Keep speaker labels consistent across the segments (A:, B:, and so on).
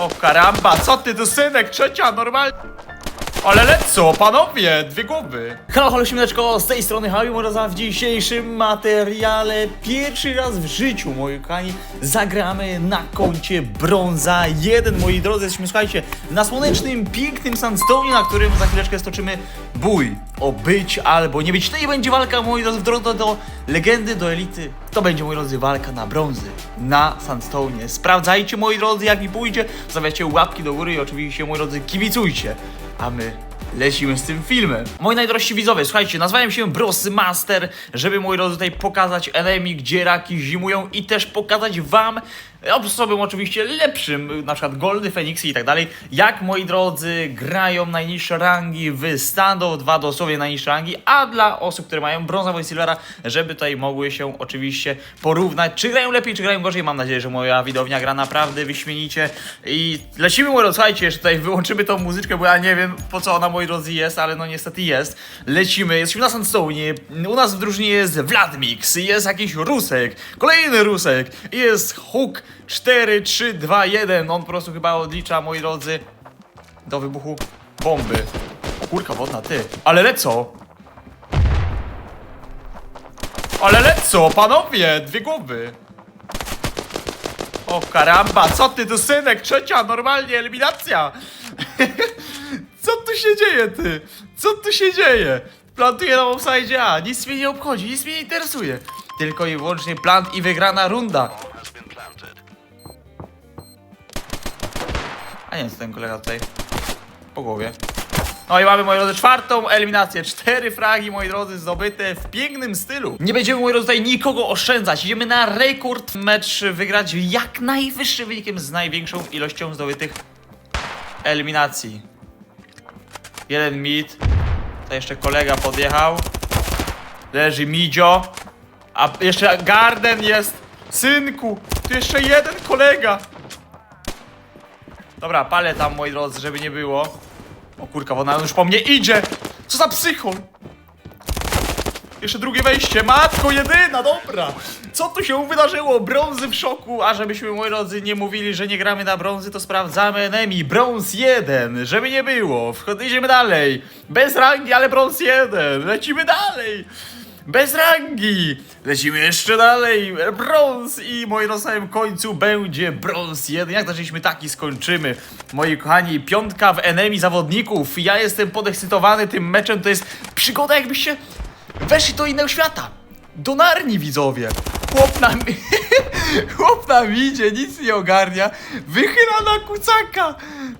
A: O karamba, co ty tu synek, trzecia, normalnie. Ale lecą, panowie, dwie głowy. Halo, halo, siemeczko, z tej strony Hawi Moroza. W dzisiejszym materiale pierwszy raz w życiu, moi kochani, zagramy na koncie brąza 1, moi drodzy. Jesteśmy, słuchajcie, na słonecznym, pięknym sandstone, na którym za chwileczkę stoczymy bój o być albo nie być. To nie będzie walka, moi drodzy, w drodze do legendy, do elity. To będzie, moi drodzy, walka na brązy, na sandstone. Sprawdzajcie, moi drodzy, jak mi pójdzie. Zostawiacie łapki do góry i oczywiście, moi drodzy, kibicujcie. A my lecimy z tym filmem. Moi najdrożsi widzowie, słuchajcie, nazwałem się Bros Master, żeby moi drodzy tutaj pokazać enemy, gdzie raki zimują i też pokazać wam osobom oczywiście lepszym, na przykład Goldy, Feniksy i tak dalej, jak moi drodzy grają najniższe rangi w standoff 2 dosłownie najniższe rangi, a dla osób, które mają brązowego i silvera, żeby tutaj mogły się oczywiście porównać, czy grają lepiej, czy grają gorzej. Mam nadzieję, że moja widownia gra naprawdę wyśmienicie i lecimy, moi drodzy, słuchajcie, jeszcze tutaj wyłączymy tą muzyczkę, bo ja nie wiem po co ona, moi drodzy, jest, ale no niestety jest. Lecimy, jesteśmy na Sandstone, u nas w drużynie jest Vladmix, jest jakiś Rusek, kolejny Rusek, jest Hook 4, 3, 2, 1, on po prostu chyba odlicza, moi drodzy, do wybuchu bomby. O kurka wodna, ty. Ale lecą! Ale lecą, panowie! Dwie głowy! O karamba, co ty tu synek? Trzecia, normalnie, eliminacja! tu się dzieje, ty? Co tu się dzieje? Plantuję na offside A, nic mnie nie obchodzi, nic mnie nie interesuje. Tylko i wyłącznie plant i wygrana runda. A nie, co ten kolega tutaj? Po głowie. No i mamy, moi drodzy, czwartą eliminację. Cztery fragi, moi drodzy, zdobyte w pięknym stylu. Nie będziemy, moi drodzy, tutaj nikogo oszczędzać. Idziemy na rekord mecz wygrać jak najwyższym wynikiem z największą ilością zdobytych eliminacji. Jeden mid. To jeszcze kolega podjechał. Leży Midzio. A jeszcze Garden jest. Synku, tu jeszcze jeden kolega. Dobra, palę tam, moi drodzy, żeby nie było. O kurka, ona już po mnie idzie! Co za psychol! Jeszcze drugie wejście, matko jedyna, dobra! Co tu się wydarzyło? Brązy w szoku, a żebyśmy, moi drodzy, nie mówili, że nie gramy na brązy, to sprawdzamy enemy. Brąz 1, żeby nie było. Idziemy dalej. Bez rangi, ale brąz 1. Lecimy dalej. Bez rangi! Lecimy jeszcze dalej, brąz i moi na samym końcu będzie brąz jeden. Jak zaczęliśmy taki skończymy. Moi kochani, piątka w enemy zawodników. Ja jestem podekscytowany tym meczem, to jest przygoda jakbyście weszli do innego świata. Do Narni widzowie. Chłop nam, chłop nam idzie, nic nie ogarnia. Wychyla na kucaka.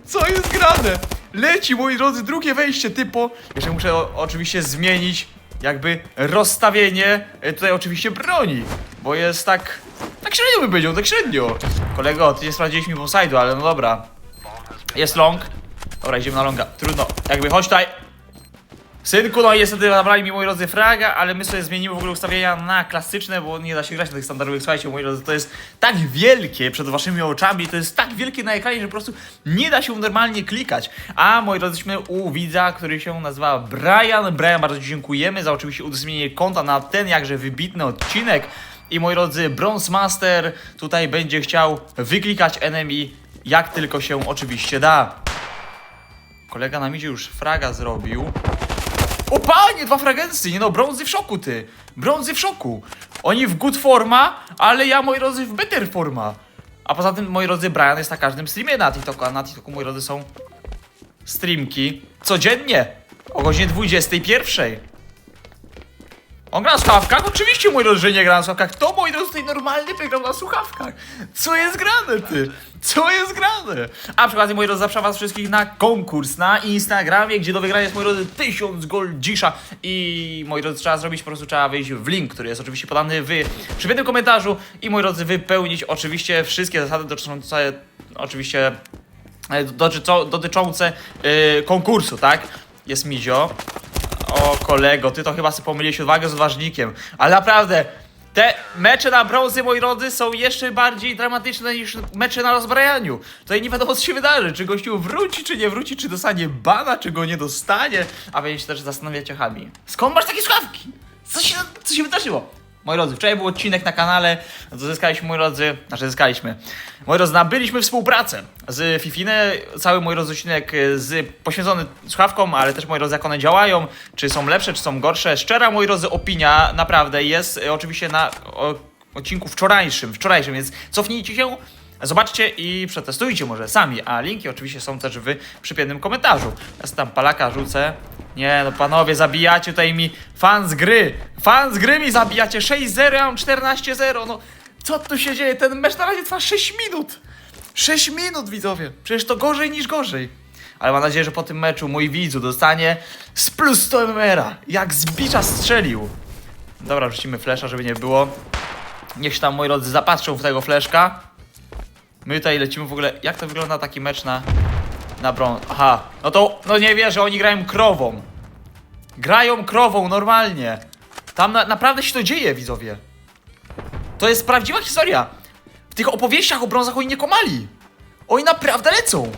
A: Co jest grane? Leci, moi drodzy, drugie wejście typo. Jeszcze muszę o, oczywiście zmienić jakby rozstawienie e, tutaj oczywiście broni, bo jest tak, tak średnio by powiedział, tak średnio. Kolego, ty nie sprawdziliśmy offside'u, ale no dobra. Jest long. Dobra, idziemy na longa. Trudno. Jakby chodź tutaj. Synku, no niestety zabrali mi moi drodzy fraga, ale my sobie zmienimy w ogóle ustawienia na klasyczne, bo nie da się grać na tych standardowych. Słuchajcie, moi drodzy, to jest tak wielkie przed waszymi oczami, to jest tak wielkie na ekranie, że po prostu nie da się normalnie klikać. A moi drodzy, jesteśmy u widza, który się nazywa Brian. Brian, bardzo dziękujemy za oczywiście udostępnienie konta na ten jakże wybitny odcinek. I moi drodzy, Bronze Master tutaj będzie chciał wyklikać enemy jak tylko się oczywiście da. Kolega nam idzie już fraga zrobił. O panie, dwa fragensy, nie no, brązy w szoku ty. Brązy w szoku. Oni w good forma, ale ja, moi drodzy, w better forma. A poza tym, moi drodzy, Brian jest na każdym streamie na TikToku, a na TikToku, moi drodzy, są streamki codziennie o godzinie 21. On gra na słuchawkach? Oczywiście, moi drodzy, że nie gra na słuchawkach. To, moi drodzy, tutaj normalnie wygrał na słuchawkach. Co jest grane, ty? Co jest grane? A przy okazji, moi drodzy, zapraszam was wszystkich na konkurs na Instagramie, gdzie do wygrania jest, moi drodzy, 1000 goldzisza. I, moi drodzy, trzeba zrobić, po prostu trzeba wejść w link, który jest oczywiście podany w przypiętym komentarzu. I, moi drodzy, wypełnić oczywiście wszystkie zasady dotyczące, oczywiście, e, dotyczące yy, konkursu, tak? Jest Mizio. O kolego, ty to chyba sobie pomyliłeś odwagę z odważnikiem. Ale naprawdę, te mecze na brązy, moi drodzy, są jeszcze bardziej dramatyczne niż mecze na rozbrajaniu. Tutaj nie wiadomo, co się wydarzy. Czy gościu wróci, czy nie wróci, czy dostanie bana, czy go nie dostanie. A wy się też zastanawiacie, Habi. Skąd masz takie słuchawki? Co się, co się wydarzyło? Moi drodzy, wczoraj był odcinek na kanale, zyskaliśmy, moi drodzy, znaczy zyskaliśmy. Moi drodzy, nabyliśmy współpracę z Fifine, cały mój drodzy odcinek z, poświęcony słuchawkom, ale też moi drodzy, jak one działają, czy są lepsze, czy są gorsze. Szczera, moi drodzy, opinia naprawdę jest e, oczywiście na o, odcinku wczorajszym, wczorajszym, więc cofnijcie się, Zobaczcie i przetestujcie może sami, a linki oczywiście są też w przypiętym komentarzu. Ja tam palaka rzucę. Nie no panowie, zabijacie tutaj mi fan z gry. Fan z gry mi zabijacie 6-0, ja mam 14-0. No co tu się dzieje? Ten mecz na razie trwa 6 minut. 6 minut widzowie. Przecież to gorzej niż gorzej. Ale mam nadzieję, że po tym meczu mój widzu dostanie z plus 100 MMR-a. Jak z bicza strzelił. Dobra, wrzucimy flesza, żeby nie było. Niech się tam moi drodzy zapatrzą w tego fleszka. My tutaj lecimy w ogóle. Jak to wygląda taki mecz na. na brąz? Aha, no to. No nie wierzę, oni grają krową. Grają krową normalnie. Tam na, naprawdę się to dzieje, widzowie. To jest prawdziwa historia. W tych opowieściach o brązach oni nie komali. Oni naprawdę lecą.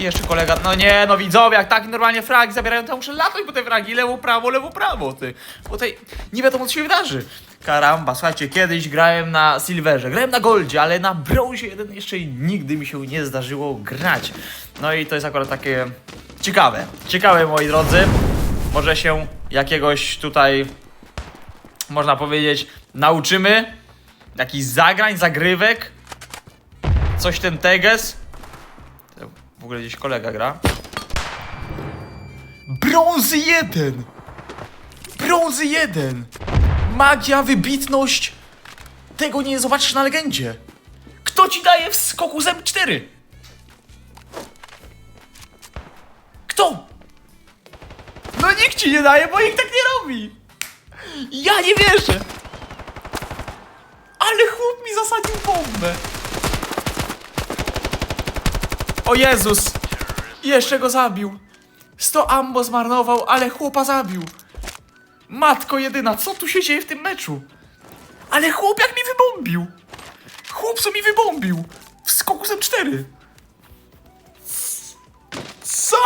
A: I jeszcze kolega, no nie, no widzowie, jak tak normalnie fragi zabierają, to ja muszę latać po te fragi, lewo, prawo, lewo, prawo, ty. Bo tutaj nie wiadomo, co się wydarzy. Karamba, słuchajcie, kiedyś grałem na Silverze, grałem na Goldzie, ale na Bronzie jeden jeszcze nigdy mi się nie zdarzyło grać. No i to jest akurat takie ciekawe. Ciekawe, moi drodzy. Może się jakiegoś tutaj, można powiedzieć, nauczymy. Jakichś zagrań, zagrywek. Coś ten teges. W ogóle gdzieś kolega gra. Brązy jeden! Brązy jeden! Magia, wybitność! Tego nie zobaczysz na legendzie! Kto ci daje w skoku z M4? Kto? No nikt ci nie daje, bo nikt tak nie robi! Ja nie wierzę! Ale chłop mi zasadził bombę! O Jezus! Jeszcze go zabił! 100 ambo zmarnował, ale chłopa zabił! Matko jedyna, co tu się dzieje w tym meczu? Ale chłop jak mi wybombił! Chłop co mi wybombił! W skoku z 4 Co?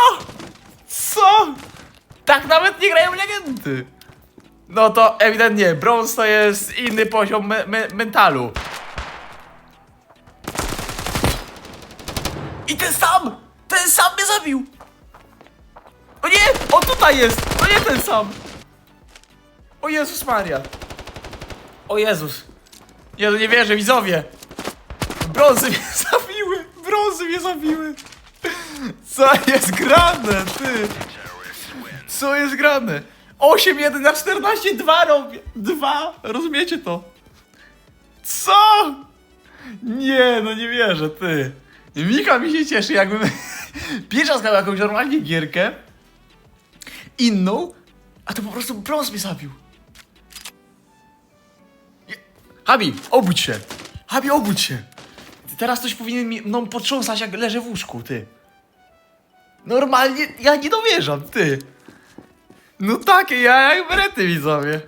A: Co? Tak nawet nie grają legendy! No to ewidentnie, brąz to jest inny poziom me me mentalu. I ten sam! Ten sam mnie zabił! O nie! On tutaj jest! To nie ten sam! O Jezus Maria! O Jezus! Nie, no nie wierzę, widzowie! Brązy mnie zabiły! Brązy mnie zabiły! Co jest grane, ty? Co jest grane? 8, 1 na 14, 2 robię! 2! Rozumiecie to? Co? Nie, no nie wierzę, ty. Mika mi się cieszy, jakbym pierwszy raz grał jakąś normalnie gierkę, inną, a to po prostu brąz mnie zabił. Habi, obudź się. Habi, obudź się. Teraz ktoś powinien mi mną potrząsać, jak leżę w łóżku, ty. Normalnie, ja nie dowierzam, ty. No takie, ja jak berety widzowie.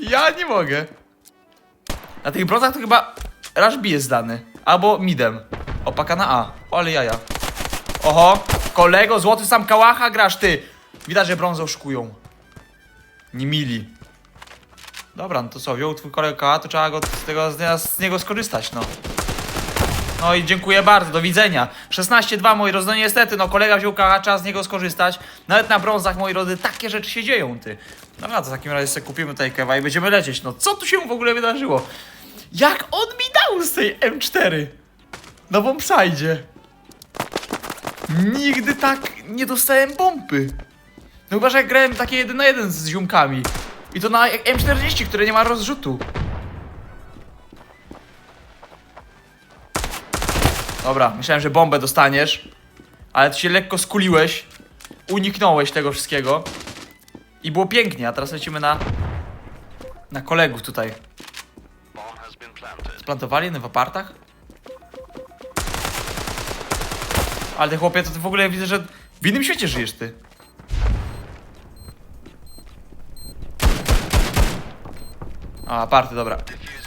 A: Ja nie mogę. Na tych brązach to chyba Rush B jest dany. Albo midem. Opaka na A. Ale jaja. Oho, kolego, złoty sam kałacha grasz ty. Widać, że brązę oszukują. Nie mili. Dobra, no to co, wziął twój kolega to trzeba go z, tego, z, nie- z niego skorzystać, no. No i dziękuję bardzo, do widzenia. 16-2, moi drodzy, no niestety, no kolega wziął kałacha, trzeba z niego skorzystać. Nawet na brązach, moi drodzy, takie rzeczy się dzieją, ty. No to w takim razie sobie kupimy tutaj kewa i będziemy lecieć. No co tu się w ogóle wydarzyło? Jak on mi dał z tej M4? Na bombside. Nigdy tak nie dostałem pompy. No chyba, że jak grałem takie jeden na jeden z ziomkami. I to na M40, które nie ma rozrzutu. Dobra, myślałem, że bombę dostaniesz. Ale ty się lekko skuliłeś. Uniknąłeś tego wszystkiego. I było pięknie, a teraz lecimy na... Na kolegów tutaj. Splantowali jeden w apartach? Ale chłopie, to ty w ogóle widzę, że w innym świecie żyjesz ty. A, aparty, dobra.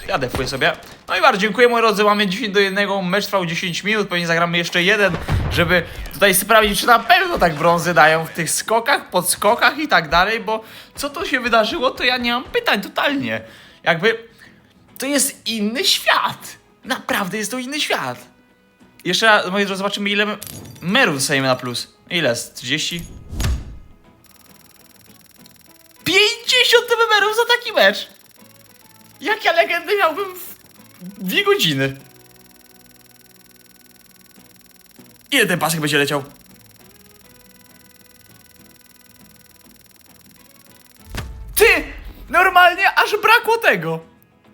A: Ja defuję sobie. No No i bardzo dziękuję moi drodzy, mamy 10 do 1, mecz trwał 10 minut, pewnie zagramy jeszcze jeden, żeby tutaj sprawdzić, czy na pewno tak brązy dają w tych skokach, podskokach i tak dalej, bo co to się wydarzyło, to ja nie mam pytań totalnie. Jakby to jest inny świat. Naprawdę jest to inny świat. Jeszcze raz, moi drodzy, zobaczymy ile me- merów dostajemy na plus. Ile jest? 30? 50 merów za taki mecz! Jak ja legendy miałbym w dwie godziny? Ile ten pasek będzie leciał? Ty! Normalnie aż brakło tego!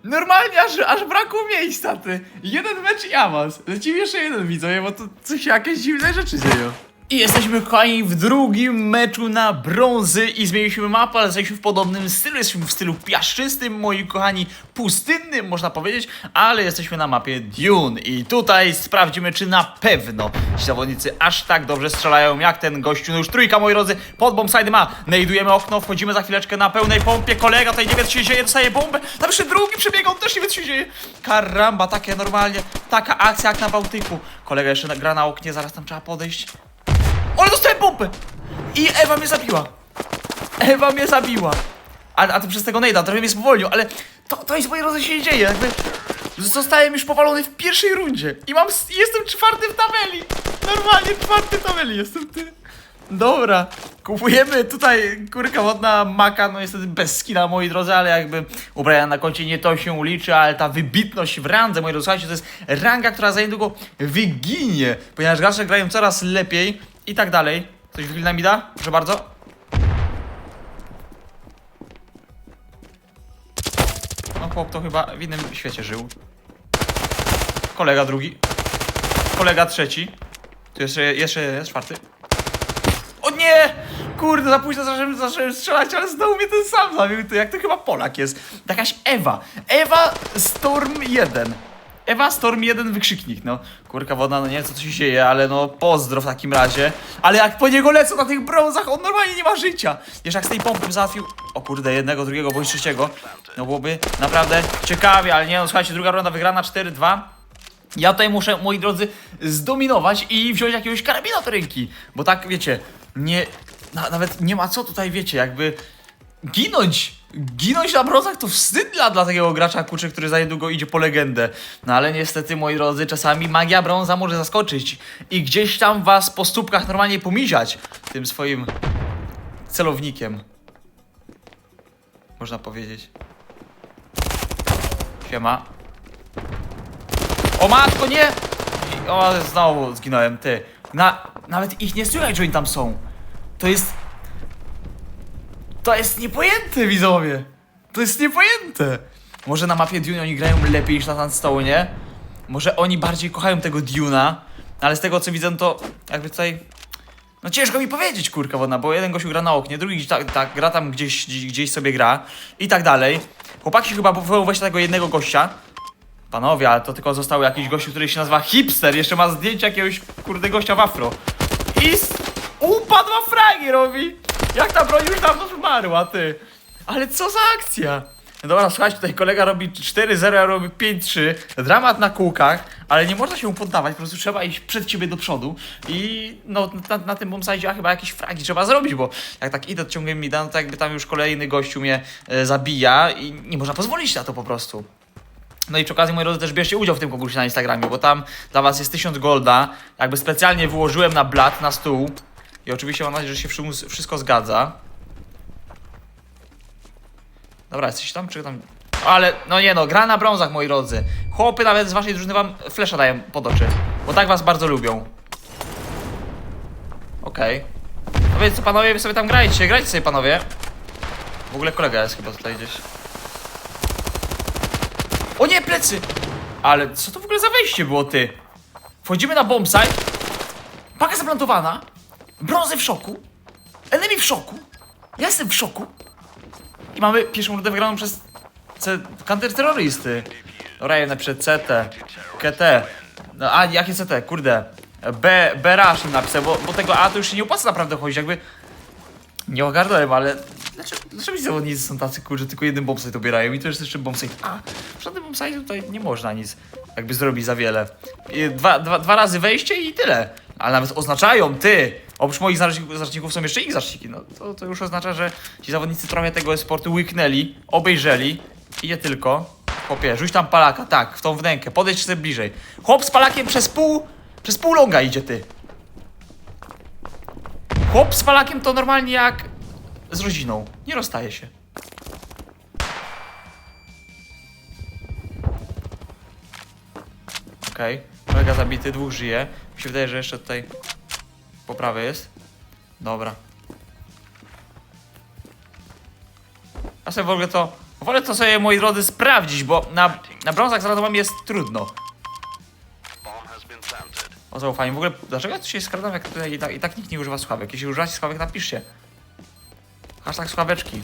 A: Normalnie aż, aż miejsca, ty! Jeden mecz i awans. Lecimy jeszcze jeden, widzowie, bo tu coś jakieś dziwne rzeczy dzieją. I jesteśmy, kochani, w drugim meczu na brązy i zmieniliśmy mapę, ale jesteśmy w podobnym stylu. Jesteśmy w stylu piaszczystym, moi kochani, pustynnym, można powiedzieć, ale jesteśmy na mapie Dune. I tutaj sprawdzimy, czy na pewno ci zawodnicy aż tak dobrze strzelają, jak ten gościu. No już trójka, moi drodzy, pod bombside ma. Nejdujemy okno, wchodzimy za chwileczkę na pełnej pompie. Kolega tutaj nie wie, co się dzieje, dostaje bombę. Tam jeszcze drugi przebiega, on też nie wie, co się dzieje. Karamba, takie normalnie, taka akcja jak na Bałtyku. Kolega jeszcze gra na oknie, zaraz tam trzeba podejść. Ale dostałem pompę! I Ewa mnie zabiła. Ewa mnie zabiła. A, a to przez tego Nejda, trochę mnie spowolnił, ale to, to jest moje drodze się dzieje. Jakby zostałem już powalony w pierwszej rundzie. I mam, jestem czwarty w tabeli. Normalnie czwarty w tabeli jestem ty. Dobra, kupujemy tutaj kurka wodna maka, no niestety bez skina moi drodzy, ale jakby ubrania na koncie nie to się uliczy, ale ta wybitność w randze, moi drodzy, słuchajcie, to jest ranga, która za niedługo wyginie, ponieważ gracze grają coraz lepiej i tak dalej. Coś wychylna mi da? Proszę bardzo. No chłop to chyba w innym świecie żył. Kolega drugi. Kolega trzeci. Tu jeszcze, jeszcze jest czwarty. O nie! Kurde, za późno zacząłem, zacząłem strzelać, ale znowu mnie ten sam zabił. To jak to chyba Polak jest. Jakaś Ewa. Ewa Storm 1. Ewa Storm 1 wykrzyknik, no. Kurka wodna, no nie wiem co tu się dzieje, ale no pozdro w takim razie. Ale jak po niego lecą na tych brązach, on normalnie nie ma życia. Jeszcze jak z tej pompy załatwił, o kurde, jednego, drugiego, bądź trzeciego, no byłoby naprawdę ciekawie, ale nie no, słuchajcie, druga runda wygrana 4-2. Ja tutaj muszę, moi drodzy, zdominować i wziąć jakiegoś karabina do ręki. Bo tak, wiecie, nie. Na, nawet nie ma co tutaj, wiecie, jakby. Ginąć! Ginąć na brązach to wstyd dla, dla takiego gracza kurczę, który za niedługo idzie po legendę. No ale niestety, moi drodzy, czasami magia brąza może zaskoczyć i gdzieś tam was po stópkach normalnie pomiziać tym swoim celownikiem. Można powiedzieć. Siema. O matko, nie! O, znowu zginąłem, ty. Na, nawet ich nie słychać, że oni tam są. To jest... To jest niepojęte, widzowie. To jest niepojęte. Może na mapie Dune oni grają lepiej niż na Sandstone, Może oni bardziej kochają tego Dune'a, ale z tego co widzę, no to jakby tutaj... No ciężko mi powiedzieć, kurka wodna, bo jeden gościu gra na oknie, drugi tak, tak gra tam gdzieś, gdzieś, sobie gra i tak dalej. Chłopaki chyba powołują właśnie tego jednego gościa, Panowie, ale to tylko został jakiś gościu, który się nazywa Hipster. Jeszcze ma zdjęcie jakiegoś kurde gościa w afro. I s- upadł ma fragi robi. Jak ta broń już dawno zmarła, ty. Ale co za akcja? No dobra, słuchajcie, tutaj kolega robi 4-0, ja robię 5-3. Dramat na kółkach, ale nie można się poddawać, po prostu trzeba iść przed ciebie do przodu. I no na, na tym bombsite chyba jakieś fragi trzeba zrobić, bo jak tak idę ciągiem mi no to jakby tam już kolejny gościu mnie e, zabija i nie można pozwolić na to po prostu. No i przy okazji, moi drodzy, też bierzcie udział w tym konkursie na Instagramie, bo tam dla was jest 1000 golda. Jakby specjalnie wyłożyłem na blat, na stół. I oczywiście mam nadzieję, że się wszystko zgadza. Dobra, jesteś tam, czy tam... Ale, no nie no, gra na brązach, moi drodzy. Chłopy nawet z waszej drużyny wam flesza dają pod oczy. Bo tak was bardzo lubią. Okej. No więc panowie, wy sobie tam grajcie, grajcie sobie panowie. W ogóle kolega jest chyba tutaj gdzieś. O nie, plecy! Ale co to w ogóle za wejście było, ty? Wchodzimy na bombsite. Paka zaplantowana. Brązy w szoku. Enemy w szoku. Ja jestem w szoku. I mamy pierwszą rundę wygraną przez C-. Dobra, ja napiszę CT. KT. No, a, jakie CT? Kurde. B, B rush napisał, bo, bo tego A to już się nie opłaca naprawdę chodzić, jakby... Nie ogarnąłem, ale dlaczego, dlaczego ci zawodnicy są tacy kurczę, tylko jeden bombsite dobierają i to jest jeszcze bombsite A. W żadnym bombsite tutaj nie można nic jakby zrobić za wiele. Dwa, dwa, dwa razy wejście i tyle. Ale nawet oznaczają, ty, oprócz moich znaczników, są jeszcze ich znaczniki, no to, to już oznacza, że ci zawodnicy trochę tego sportu łyknęli, obejrzeli i nie tylko. Chłopie, rzuć tam palaka, tak, w tą wnękę, podejdź sobie bliżej. Chłop z palakiem przez pół, przez pół longa idzie, ty. Chłop z palakiem to normalnie jak z rodziną. Nie rozstaje się. Okej. Kolega zabity, dwóch żyje. Mi się wydaje, że jeszcze tutaj po prawej jest. Dobra. Ja sobie w ogóle to... Wolę to sobie, moi drodzy, sprawdzić, bo na, na brązach z randomami jest trudno. O zaufanie. W ogóle, dlaczego ja tu się skradam, jak tutaj i tak, i tak nikt nie używa słuchawek? Jeśli używacie słuchawek, napiszcie. Hashtag słuchaweczki.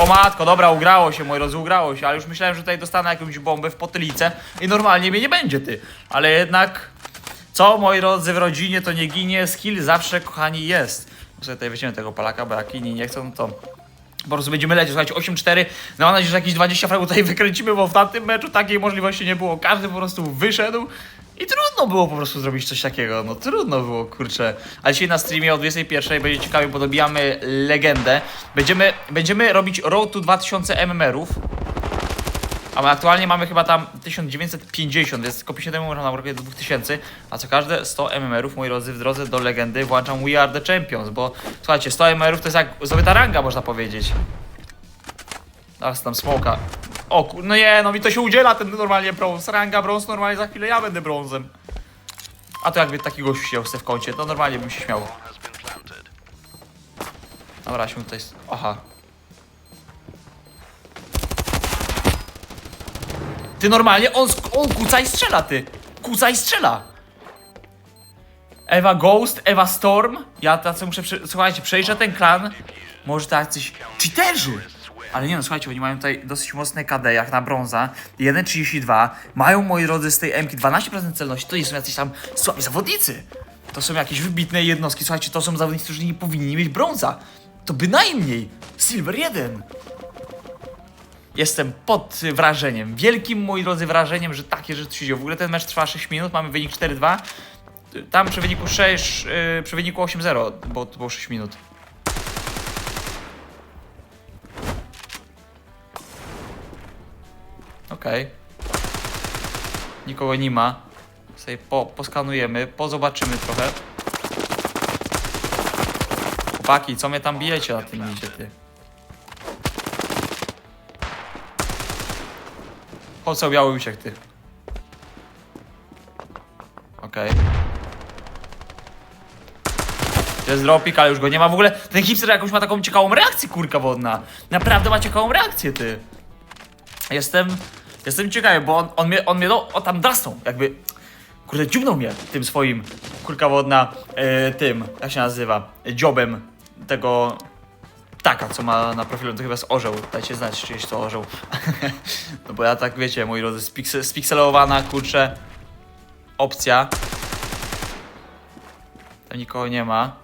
A: O matko, dobra, ugrało się, moi drodzy, ugrało się, ale już myślałem, że tutaj dostanę jakąś bombę w potylicę i normalnie mnie nie będzie, ty. Ale jednak, co, moi drodzy, w rodzinie to nie ginie, skill zawsze, kochani, jest. Sobie tutaj weźmiemy tego palaka, bo jak inni nie chcą, to po prostu będziemy lecieć, słuchajcie, 8-4, no mam nadzieję, że jakieś 20 fragów tutaj wykręcimy, bo w tamtym meczu takiej możliwości nie było, każdy po prostu wyszedł i trudno było po prostu zrobić coś takiego, no trudno było, kurczę. A dzisiaj na streamie o 21 będzie ciekawie, bo dobijamy legendę. Będziemy, będziemy robić Road to 2000 MMR-ów. A my aktualnie mamy chyba tam 1950, więc tylko 7 można na do 2000, a co każde 100 MMR-ów, moi drodzy, w drodze do legendy włączam We Are The Champions, bo słuchajcie, 100 MMR-ów to jest jak zdobyta ranga, można powiedzieć. Teraz tam smoka. O kur... no nie, no mi to się udziela ten normalnie brąz, ranga brąz, normalnie za chwilę ja będę brązem. A to jakby taki gościu się chce w kącie, to normalnie bym się śmiał. Dobra, się tutaj... Aha. Ty normalnie, on, on kuca i strzela, ty. Kuca i strzela. Ewa Ghost, Ewa Storm. Ja tacy muszę, prze... słuchajcie, przejrzę ten klan. Może tacyś cheaterzy. Ale nie no, słuchajcie, oni mają tutaj dosyć mocne KD, jak na brąza. 1,32. Mają, moi drodzy, z tej MK 12% celności. To nie są jacyś tam słabi zawodnicy. To są jakieś wybitne jednostki. Słuchajcie, to są zawodnicy, którzy nie powinni mieć brąza. To bynajmniej Silver 1. Jestem pod wrażeniem, wielkim, moi drodzy, wrażeniem, że takie rzeczy się dzieją. W ogóle ten mecz trwa 6 minut, mamy wynik 4-2. Tam przy wyniku 6, yy, przy wyniku 8-0, bo to było 6 minut. Okej. Nikogo nie ma. Sobie po, poskanujemy, pozobaczymy trochę. Chłopaki, co mnie tam bijecie na tym idzie, ty? Poseł biały uciekł, ty. Okej. Jest dropik, ale już go nie ma w ogóle. Ten hipster jakąś ma taką ciekawą reakcję, kurka wodna. Naprawdę ma ciekawą reakcję, ty. Jestem, jestem ciekawy, bo on, on mnie, on mnie no, o, tam drasnął, jakby, kurde, dziubnął mnie tym swoim, kurka wodna, e, tym, jak się nazywa, dziobem tego ptaka, co ma na profilu, to chyba jest orzeł, dajcie znać, czy jest to orzeł. no bo ja tak, wiecie, moi drodzy, spiksel, spikselowana, kurczę, opcja. Tam nikogo nie ma.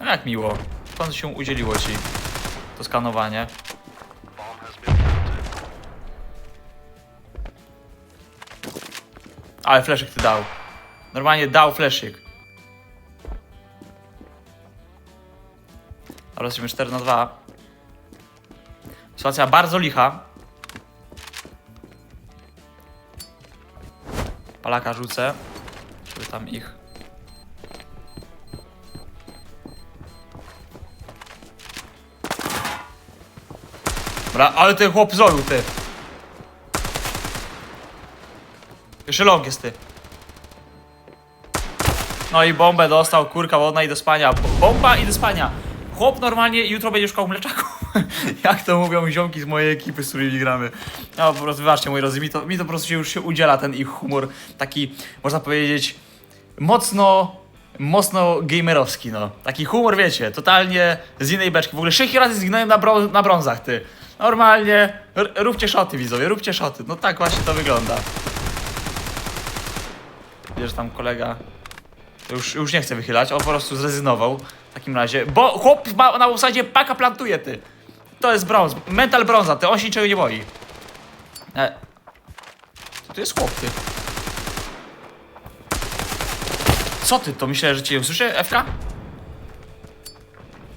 A: No jak miło, skąd się udzieliło ci to skanowanie? Ale fleszyk ty dał. Normalnie dał fleszyk. Dobra, jesteśmy 4 na 2. Sytuacja bardzo licha. Palaka rzucę. Żeby tam ich. Dobra, ale ten chłop zrobił, ty. Jeszcze long jest ty. No i bombę dostał, kurka wodna i do spania. Bo- Bomba i do spania. Chłop normalnie jutro będzie szukał mleczaku. Jak to mówią ziomki z mojej ekipy, z którymi gramy. No po prostu wybaczcie moi drodzy, mi to, mi to po prostu się już się udziela ten ich humor. Taki, można powiedzieć, mocno, mocno gamerowski, no. Taki humor, wiecie, totalnie z innej beczki. W ogóle 6 razy zginąłem na, brą- na brązach, ty. Normalnie, róbcie szoty widzowie, róbcie szoty. No tak właśnie to wygląda. Że tam kolega już, już nie chce wychylać, on po prostu zrezygnował w takim razie, bo chłop ma na usadzie paka plantuje, ty. To jest brąz, mental brąza, ty, on się niczego nie boi. E. To jest chłop, ty. Co ty, to myślę, że cię usłyszę, FK?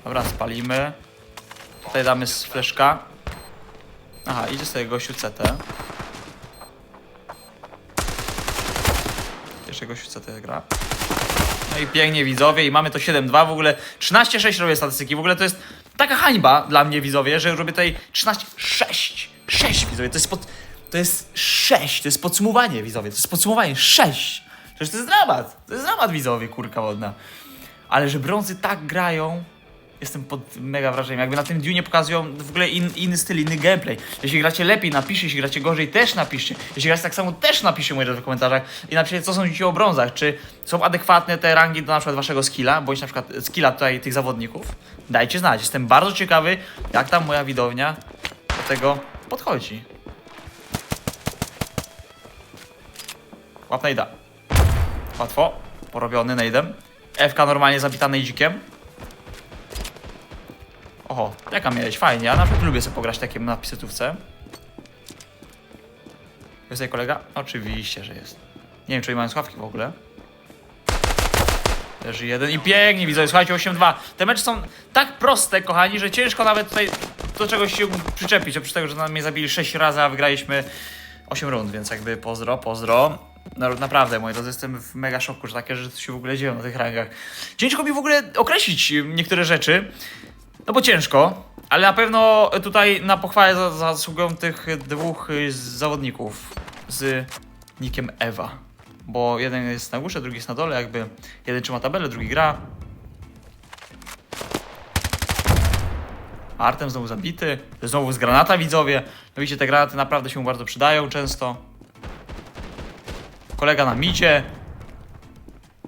A: Dobra, spalimy. Tutaj damy z fleszka. Aha, idzie sobie gościu CT. Jeszcze gościu CT gra. No i pięknie widzowie i mamy to 7-2 w ogóle. 13-6 robię statystyki, w ogóle to jest taka hańba dla mnie widzowie, że robię tutaj 13-6 6 widzowie, to jest pod, to jest 6, to jest podsumowanie widzowie, to jest podsumowanie. 6 Przecież to jest dramat, to jest dramat widzowie, kurka wodna. Ale że brązy tak grają Jestem pod mega wrażeniem. Jakby na tym Dune pokazują w ogóle in, inny styl, inny gameplay. Jeśli gracie lepiej, napiszcie. Jeśli gracie gorzej, też napiszcie. Jeśli gracie tak samo, też napiszcie drodzy w komentarzach. I napiszcie, co sądzicie o brązach. Czy są adekwatne te rangi do na przykład waszego skilla, bądź na przykład skilla tutaj tych zawodników. Dajcie znać. Jestem bardzo ciekawy, jak tam moja widownia do tego podchodzi. Łap najda. Łatwo. Porobiony najdem. FK normalnie zabita najdzikiem. Oho, jaka miałeś? Fajnie, ja na przykład lubię sobie pograć takim na pisetówce. Jest tutaj kolega? Oczywiście, że jest. Nie wiem, czy oni mają słuchawki w ogóle. Leży jeden i pięknie, widzę, słuchajcie, 8-2. Te mecze są tak proste, kochani, że ciężko nawet tutaj do czegoś się przyczepić. Oprócz tego, że na mnie zabili 6 razy, a wygraliśmy 8 rund, więc jakby pozdro, pozdro. No, naprawdę, moi drodzy, jestem w mega szoku, że takie rzeczy się w ogóle dzieją na tych rangach. Ciężko mi w ogóle określić niektóre rzeczy. No bo ciężko, ale na pewno tutaj na pochwałę za- zasługują tych dwóch y, zawodników z nikiem Ewa. Bo jeden jest na górze, drugi jest na dole, jakby jeden trzyma tabelę, drugi gra. Artem znowu zabity, znowu z granata widzowie. No widzicie, te granaty naprawdę się mu bardzo przydają często. Kolega na micie.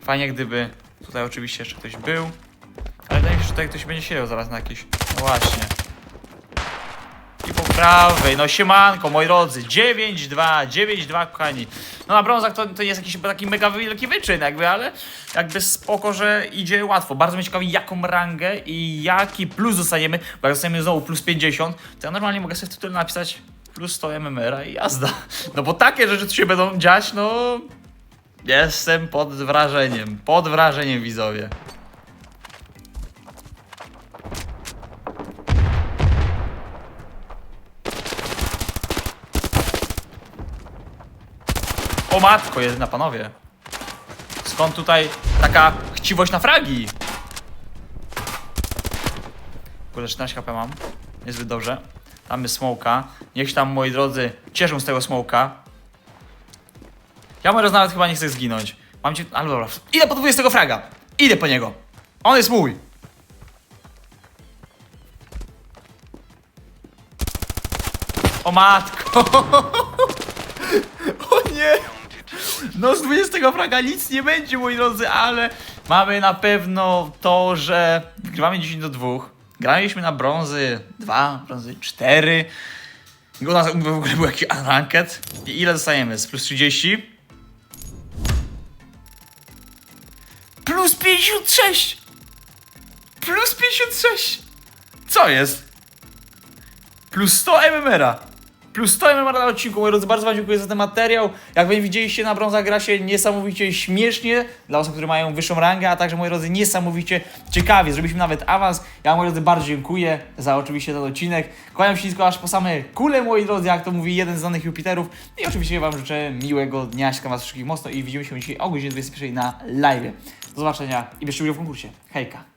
A: Fajnie gdyby tutaj oczywiście jeszcze ktoś był. Że tutaj ktoś będzie siedział zaraz na jakiś... No właśnie. I po prawej, no siemanko, moi drodzy, 9-2, 9-2, kochani. No na brązach to, to jest jakiś taki mega wielki wyczyn jakby, ale jakby spoko, że idzie łatwo. Bardzo mnie ciekawi, jaką rangę i jaki plus dostaniemy, bo jak dostaniemy znowu plus 50, to ja normalnie mogę sobie w tytule napisać plus 100 MMR i jazda. No bo takie rzeczy tu się będą dziać, no... Jestem pod wrażeniem, pod wrażeniem widzowie. O matko, jedyna panowie. Skąd tutaj taka chciwość na fragi? Kurde, 14 HP mam. Niezbyt dobrze. Tam jest smoka. Niech się tam, moi drodzy, cieszą z tego smoka. Ja może nawet chyba nie chcę zginąć. Mam cię... Ale dobra. Idę po 20 fraga. Idę po niego. On jest mój. O matko. O nie. No z 20 fraga nic nie będzie, moi drodzy, ale mamy na pewno to, że wygrywamy 10 do 2. Graliśmy na brązy 2, brązy 4. U nas w ogóle był jakiś unranked. I ile dostajemy? Z plus 30? Plus 56! Plus 56! Co jest? Plus 100 MMR-a. Plus 100 MMR na odcinku. Moi drodzy, bardzo Wam dziękuję za ten materiał. Jak Wy widzieliście, na brązach gra się niesamowicie śmiesznie dla osób, które mają wyższą rangę, a także, moi drodzy, niesamowicie ciekawie. Zrobiliśmy nawet awans. Ja, moi drodzy, bardzo dziękuję za oczywiście ten odcinek. Kłaniam się nisko aż po same kule, moi drodzy, jak to mówi jeden z znanych Jupiterów. I oczywiście Wam życzę miłego dnia, ściskam Was wszystkich mocno i widzimy się dzisiaj o godzinie 21 na live. Do zobaczenia i bierzcie udział w konkursie. Hejka!